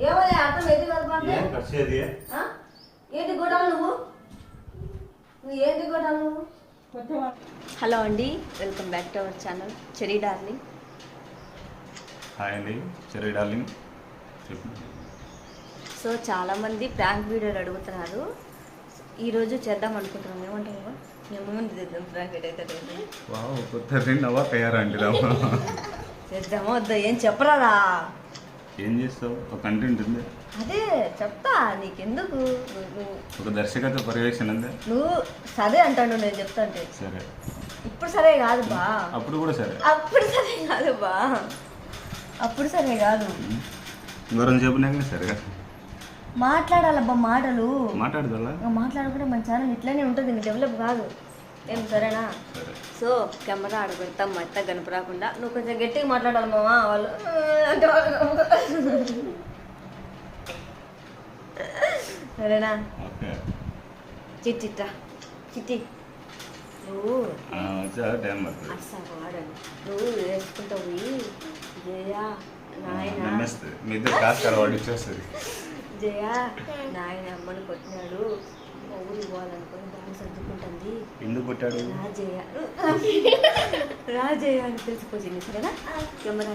ఏమని అర్థం ఏంటి కలపంటే ఏం ఖర్చేది ఆ? ఏంటి గొడవలు నువ్వు? నువ్వు ఏంటి గొడవలు నువ్వు? హలో అండి welcome back to our channel cherry darling. Hi అండి చెరీ డార్లింగ్. సో చాలామంది ప్రాంక్ వీడియోలు అడుగుతున్నారు. ఈరోజు చేద్దాం అనుకుంటున్నాం. ఏమంటారు మేము ముందు చేద్దాం ప్రాంక్ వీడియో అయితే లేదు. వావ్ కొత్త తయారండి చేద్దామా వద్దా? ఏం చెప్పరాదా? ఏం చేస్తావు? ఒక కంటెంట్ ఉంది? అదే చెప్తా. నీకెందుకు? ఒక దర్శకత్వ పర్యవేక్షణ ఉంది? నువ్వు సరే అంటాను నేను చెప్తాంటే సరే. ఇప్పుడు సరే కాదు బా. అప్పుడు కూడా సరే. అప్పుడు సరే కాదు బా. అప్పుడు సరే కాదు. ఇంకొరం చెప్పినాక సరే మాట్లాడాలబ్బా మాటలు. మాట్లాడదా ఇంకా మాట్లాడుకుంటే మన ఛానల్ ఇట్లానే ఉంటుంది డెవలప్ కాదు. ఏం సరేనా? సరే సో కెమెరా ఆడ పెడతాం మెత్త గనుపు రాకుండా. నువ్వు కొంచెం గట్టిగా మాట్లాడాలి మావా? వాళ్ళు అంటే సరేనా? చిట్టిట్టా చిట్టి. నువ్వు వాడను. నువ్వు వేసుకుంటావు జయ నాయన. మీ జయ నాయన అమ్మని కొట్టినాడు. మా ఊరికి పోవాలనుకుని బాగా సర్దుకుంటుంది. ఎందుకు కొట్టాడు? రాజయ్య. రాజయ్య అని తెలిసిపోయింది సరేనా కెమెరా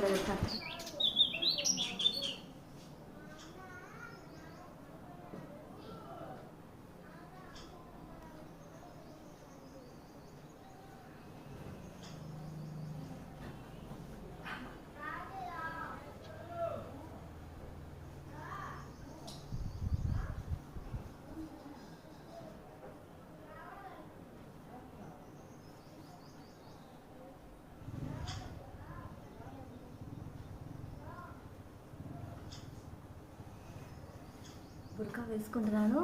ಬುಡ್ಕ ವೇಸ್ಕೊಂಡು ನಾನು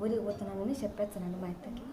ಊರಿಗೆ ಹೋಗ್ತಾನೆ ನಾನು ಶಪ್ಪೆತ್ತ ನಾನು ಮಾಯ್ತಾಕಿ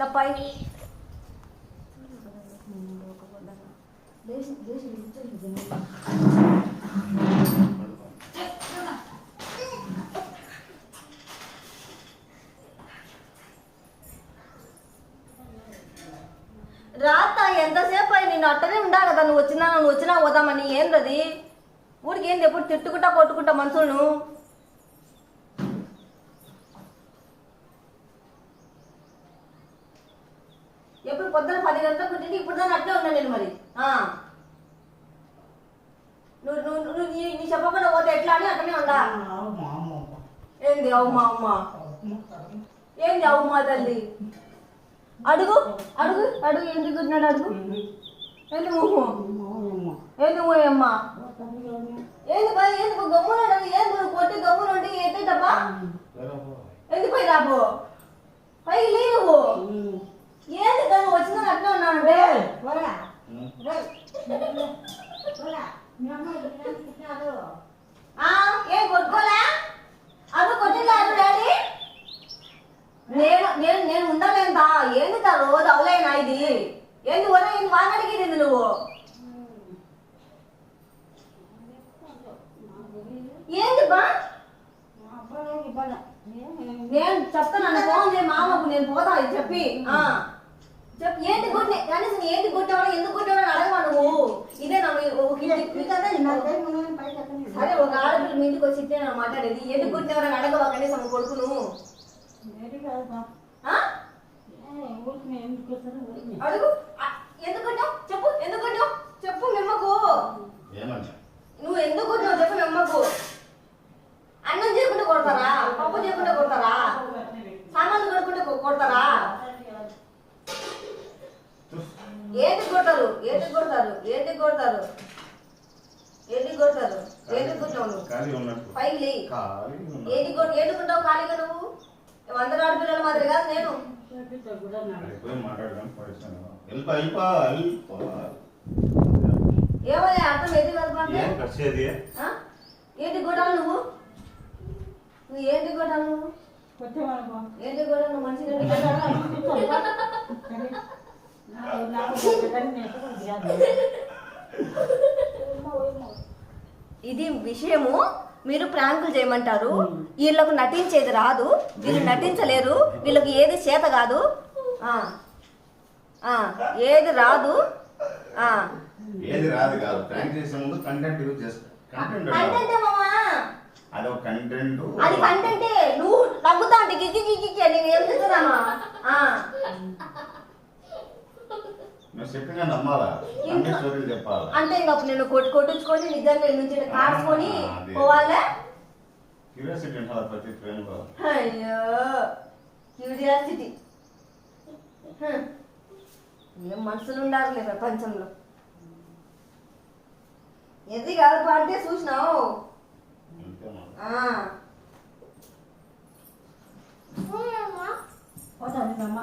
ngapain dia రాత ఎంతసేపు అయి నేను అట్టనే ఉండా కదా. నువ్వు వచ్చినా నువ్వు వచ్చినా పోదామని ఏందది? ఊరికి ఏంది? ఎప్పుడు తిట్టుకుంటా కొట్టుకుంటా మనుషులను? ఎప్పుడు పొద్దున పది గంటలకు పుట్టింది ఇప్పుడు దాన్ని అట్లే ఉన్నా నేను మరి. ఆ. నువ్వు నువ్వు నువ్వు నీ నీ చెప్పకుండా పోతే ఎట్లా అని అట్లనే ఉండా? ఏంది? అవుమా అమ్మా? ఏంది అవుమా తల్లి? అడుగు అడుగు అడుగు ఎందుకు కొట్టినాడు అడుగు? ఏంది ఊహు? ఏంది ఊయమ్మా ఏంది పై ఏంది గమ్మున ఏంది కొట్టి గమ్మున ఉండి ఎత్తేటప్పా? ఎందుకు పోయి రాబో పైకి లే నువ్వు ఏంది తను వచ్చిన అట్లా ఉన్నానంటే ఆ, ఏం కొట్టుకోలే అది కొట్టిందా అది డాడీ నేను నేను నేను ఉండలేందా ఏంది అవలేనా ఇది? ఏంది వాన అడిగేది నువ్వు? ఏంది బా? నేను చెప్తాను ఫోన్ చేయి మామకు నేను పోతా ఇది చెప్పి. ఏంటి కొట్టి కనీసం ఏంటి కొట్టేవాడు ఎందుకు కొట్టేవాడు అని అడగవా నువ్వు? ఇదే నా సరే ఒక ఆడపిల్ల మీ ఇంటికి వచ్చి ఇట్టే నా మాట్లాడేది. ఎందుకు కొట్టేవారని అడగవా కనీసం కొడుకును? అడుగు. చెప్పు ఎందుకు కొట్టావు చెప్పు మిమ్మకు. నువ్వు ఎందుకు కొట్టావు చెప్పు మిమ్మకు. అన్నం చేయకుండా కొడతారా? పప్పు చేయకుండా కొడతారా? సామాన్లు కడుకుంటే కొడతారా? ఏంటి కొడతారు? ఏంటి కొడతారు? ఏంటి కొడతారు? ఏంటి కొడతారు? ఏంటి కొట్టావు పైకి కొట్టు ఏంటి కొట్టావు ఖాళీగా నువ్వు? అందరు ఆడపిల్లల మాదిరి కాదు నేను. అక్కడికి పోయి మాట్లాడడానికి పరిచయం వెళ్ళిపో వెళ్ళిపో వెళ్ళిపో. ఏమయ్యా అర్థం ఏది ఏం? ఏంటి నువ్వు? నువ్వు ఏంటి నువ్వు? ఏంటి కొట్టావు నువ్వు? మంచిగా? ఇది విషయము మీరు ప్రాంకులు చేయమంటారు. వీళ్ళకు నటించేది రాదు. వీళ్ళు నటించలేరు. వీళ్ళకి ఏది చేత కాదు. ఏది రాదు. ఆ. ఏది రాదు కాదు. ప్రాంక్ చేసే ముందు కంటెంట్ యూజ్ చేస్తా. కంటెంట్ కంటెంటే మామా? అది ఒక కంటెంట్ అది కంటెంటే నువ్వు నవ్వుతా అంటే గిక్కి అని నేను ఏం చేస్తున్నామా ఆ. నువ్వు చెప్పినా నమ్మాలా? అన్ని స్టోరీలు చెప్పాలా? అంటే ఇంక అప్పుడు నేను కొట్టు కొట్టించుకొని నిజంగా నుంచి అదే. పోవాలా? క్యూరియాసిటీ ఉంటుంది ప్రతి ఫ్రేమ్లో. అయ్యో క్యూరియాసిటీ. ఏం మనుషులు ఉండాలి ప్రపంచంలో. ఎది కాదు అంటే చూసినావు. పోతాను అమ్మ